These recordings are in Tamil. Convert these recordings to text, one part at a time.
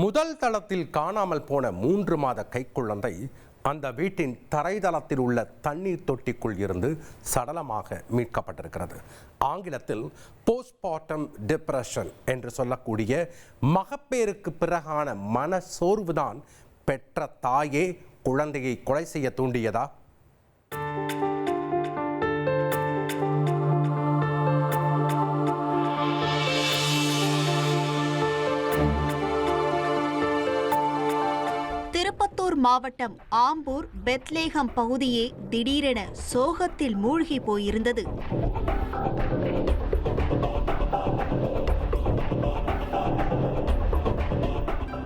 முதல் தளத்தில் காணாமல் போன மூன்று மாத கைக்குழந்தை அந்த வீட்டின் தரைதளத்தில் உள்ள தண்ணீர் தொட்டிக்குள் இருந்து சடலமாக மீட்கப்பட்டிருக்கிறது. ஆங்கிலத்தில் போஸ்ட்மார்ட்டம் டிப்ரெஷன் என்று சொல்லக்கூடிய மகப்பேருக்கு பிறகான மன சோர்வுதான் பெற்ற தாயே குழந்தையை கொலை செய்ய தூண்டியதா? மாவட்டம் ஆம்பூர் பெத்லேகம் பகுதியே திடீரென சோகத்தில் மூழ்கி போயிருந்தது.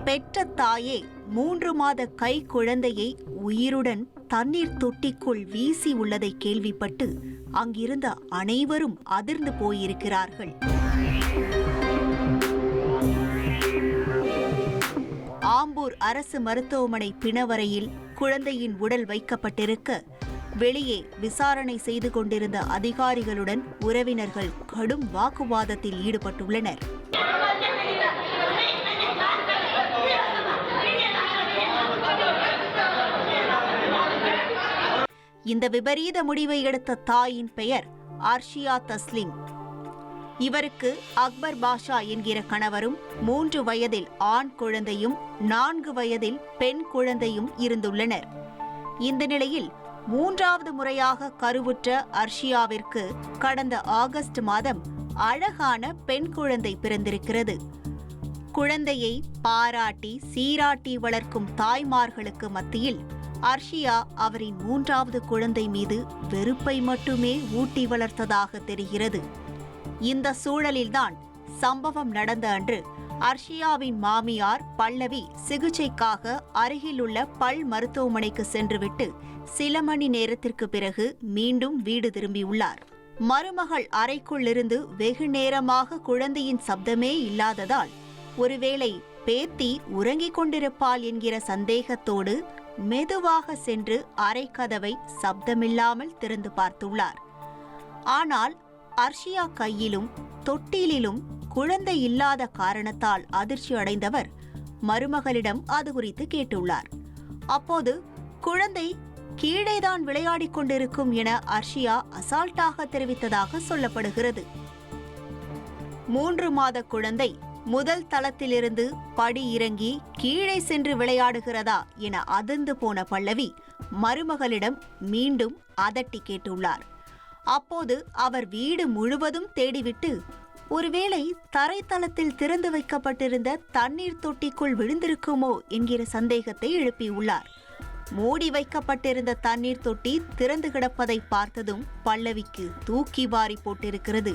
பெற்ற தாயே மூன்று மாத கை குழந்தையை உயிருடன் தண்ணீர் தொட்டிக்குள் வீசி உள்ளதை கேள்விப்பட்டு அங்கிருந்த அனைவரும் அதிர்ந்து போயிருக்கிறார்கள். ஆம்பூர் அரசு மருத்துவமனை பிணவரையில் குழந்தையின் உடல் வைக்கப்பட்டிருக்க. வெளியே விசாரணை செய்து கொண்டிருந்த அதிகாரிகளுடன் உறவினர்கள் கடும் வாக்குவாதத்தில் ஈடுபட்டுள்ளனர். இந்த விபரீத முடிவை எடுத்த தாயின் பெயர் அர்ஷியா தஸ்லிம். இவருக்கு அக்பர் பாஷா என்கிற கணவரும் மூன்று வயதில் ஆண் குழந்தையும் நான்கு வயதில் பெண் குழந்தையும் இருந்துள்ளனர். இந்த நிலையில் மூன்றாவது முறையாக கருவுற்ற அர்ஷியாவிற்கு கடந்த ஆகஸ்ட் மாதம் அழகான பெண் குழந்தை பிறந்திருக்கிறது. குழந்தையை பாராட்டி சீராட்டி வளர்க்கும் தாய்மார்களுக்கு மத்தியில் அர்ஷியா அவரின் மூன்றாவது குழந்தை மீது வெறுப்பை மட்டுமே ஊட்டி வளர்த்ததாக தெரிகிறது. இந்த சூழலில்தான் சம்பவம் நடந்த அன்று அர்ஷியாவின் மாமியார் பல்லவி சிகிச்சைக்காக அருகிலுள்ள பல் மருத்துவமனைக்கு சென்றுவிட்டு சில மணி நேரத்திற்கு பிறகு மீண்டும் வீடு திரும்பியுள்ளார். மருமகள் அறைக்குள்ளிருந்து வெகு நேரமாக குழந்தையின் சப்தமே இல்லாததால் ஒருவேளை பேத்தி உறங்கிக் கொண்டிருப்பாள் என்கிற சந்தேகத்தோடு மெதுவாக சென்று அறைக்கதவை சப்தமில்லாமல் திறந்து பார்த்துள்ளார். ஆனால் அர்ஷியா கையிலும் தொட்டிலிலும் குழந்தை இல்லாத காரணத்தால் அதிர்ச்சி அடைந்தவர் மருமகளிடம் அது குறித்து கேட்டுள்ளார். அப்போது குழந்தை கீழேதான் விளையாடிக் கொண்டிருக்கும் என அர்ஷியா அசால்ட்டாக தெரிவித்ததாக சொல்லப்படுகிறது. மூன்று மாத குழந்தை முதல் தளத்திலிருந்து படி இறங்கி கீழே சென்று விளையாடுகிறதா என அதிர்ந்து போன பல்லவி மருமகளிடம் மீண்டும் அதட்டி கேட்டுள்ளார். அப்போது அவர் வீடு முழுவதும் தேடிவிட்டு ஒருவேளை தரைத்தளத்தில் திறந்து வைக்கப்பட்டிருந்த தண்ணீர் தொட்டிக்குள் விழுந்திருக்குமோ? என்கிற சந்தேகத்தை எழுப்பியுள்ளார். மூடி வைக்கப்பட்டிருந்த தண்ணீர் தொட்டி திறந்து கிடப்பதை பார்த்ததும் பல்லவிக்கு தூக்கி வாரி போட்டிருக்கிறது.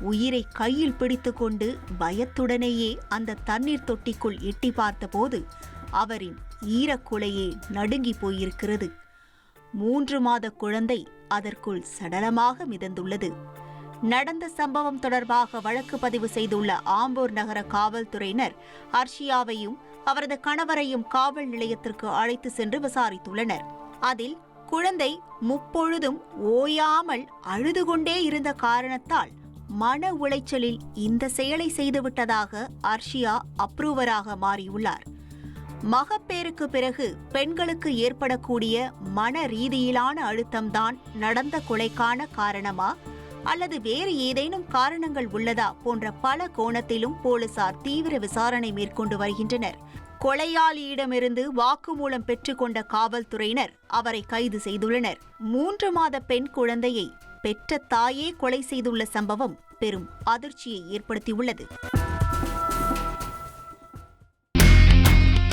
உயிரை கையில் பிடித்துக்கொண்டு பயத்துடனேயே அந்த தண்ணீர் தொட்டிக்குள் எட்டி பார்த்தபோது அவரின் ஈரக்குலையே நடுங்கி போயிருக்கிறது. மூன்று மாத குழந்தை அதற்குள் சடலமாக மிதந்துள்ளது. நடந்த சம்பவம் தொடர்பாக வழக்கு பதிவு செய்துள்ள ஆம்பூர் நகர காவல்துறையினர் அர்ஷியாவையும் அவரது கணவரையும் காவல் நிலையத்திற்கு அழைத்து சென்று விசாரித்துள்ளனர். அதில் குழந்தை முப்பொழுதும் ஓயாமல் அழுது கொண்டே இருந்த காரணத்தால் மன உளைச்சலில் இந்த செயலை செய்துவிட்டதாக அர்ஷியா அப்ரூவராக மாறியுள்ளார். மகப்பேறுக்கு பிறகு பெண்களுக்கு ஏற்படக்கூடிய மன ரீதியிலான அழுத்தம்தான் நடந்த கொலைக்கான காரணமா? அல்லது வேறு ஏதேனும் காரணங்கள் உள்ளதா? போன்ற பல கோணத்திலும் போலீசார் தீவிர விசாரணை மேற்கொண்டு வருகின்றனர். கொலையாளியிடமிருந்து வாக்குமூலம் பெற்றுக்கொண்ட காவல்துறையினர் அவரை கைது செய்துள்ளனர். மூன்று மாத பெண் குழந்தையை பெற்ற தாயே கொலை செய்துள்ள சம்பவம் பெரும் அதிர்ச்சியை ஏற்படுத்தியுள்ளது.